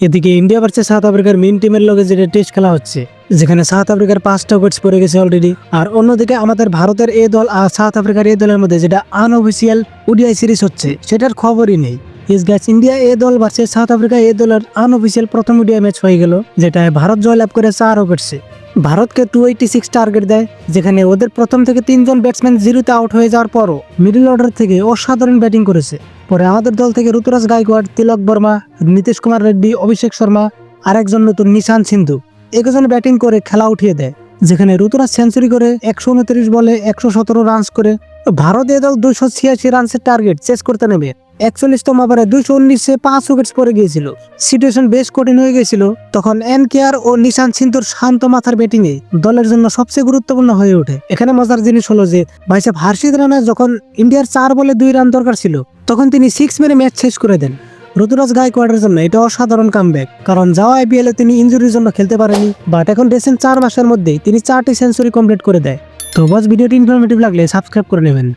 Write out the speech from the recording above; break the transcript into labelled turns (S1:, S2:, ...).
S1: এদিকে India versus South আফ্রিকার men টিমের লগে যেটা টেস্ট খেলা হচ্ছে, যেখানে সাউথ আফ্রিকার পাঁচটা উইকেটস পড়ে গেছে অলরেডি আর অন্যদিকে আমাদের ভারতের এই দল আর সাউথ আফ্রিকার এই দলের মধ্যে যেটা আনঅফিসিয়াল ওডিআই সিরিজ হচ্ছে, সেটার খবরই নেই। ইস গ্যাস ইন্ডিয়া এ দল ভার্সেস সাউথ আফ্রিকা এ দলের আনঅফিসিয়াল প্রথম ওডিআই ম্যাচ হয়ে গেল, যেটায় ভারত জয়লাভ করে চার উইকেটসে ভারতকে টু এইটি সিক্স টার্গেট দেয়, যেখানে ওদের প্রথম থেকে তিনজন ব্যাটসম্যান জিরোতে আউট হয়ে যাওয়ার পরও মিডল অর্ডার থেকে অসাধারণ ব্যাটিং করেছে। পরে আমাদের দল থেকে ঋতুরাজ গায়কোয়াড়, তিলক বর্মা, নীতিশ কুমার রেড্ডি, অভিষেক শর্মা আর একজন নতুন নিশান সিন্ধু একজন ব্যাটিং করে খেলা উঠিয়ে দেয়, যেখানে ঋতুরাজ সেঞ্চুরি করে একশো উনত্রিশ বলে একশো সতেরো রানস করে ভারত এ দল দুশো ছিয়াশি রানসের টার্গেট চেস করতে নেবে একচল্লিশতম ওভারে দুইশো উনিশে পাঁচ উইকেটস পরে গিয়েছিল। সিচুয়েশন বেশ কঠিন হয়ে গেছিল তখন এন কেয়ার ও নিশান সিন্ধুর শান্ত মাথার ব্যাটিং এ দলের জন্য সবচেয়ে গুরুত্বপূর্ণ হয়ে ওঠে। এখানে মজার জিনিস হলো যে, ভাইসাব হার্ষিদ রানা যখন ইন্ডিয়ার চার বলে দুই রান দরকার ছিল, তখন তিনি সিক্স মেরে ম্যাচ শেষ করে দেন। ঋতুরাজ গায়কোয়াড়ের জন্য এটা অসাধারণ কামব্যাক কারণ যাওয়া আইপিএল এ তিনি ইঞ্জুরির জন্য খেলতে পারেনি বাট এখন রিসেন্ট চার মাসের মধ্যেই তিনি চারটি সেঞ্চুরি কমপ্লিট করে দেয়। তো বস ভিডিওটি ইনফরমেটিভ লাগলে সাবস্ক্রাইব করে নেবেন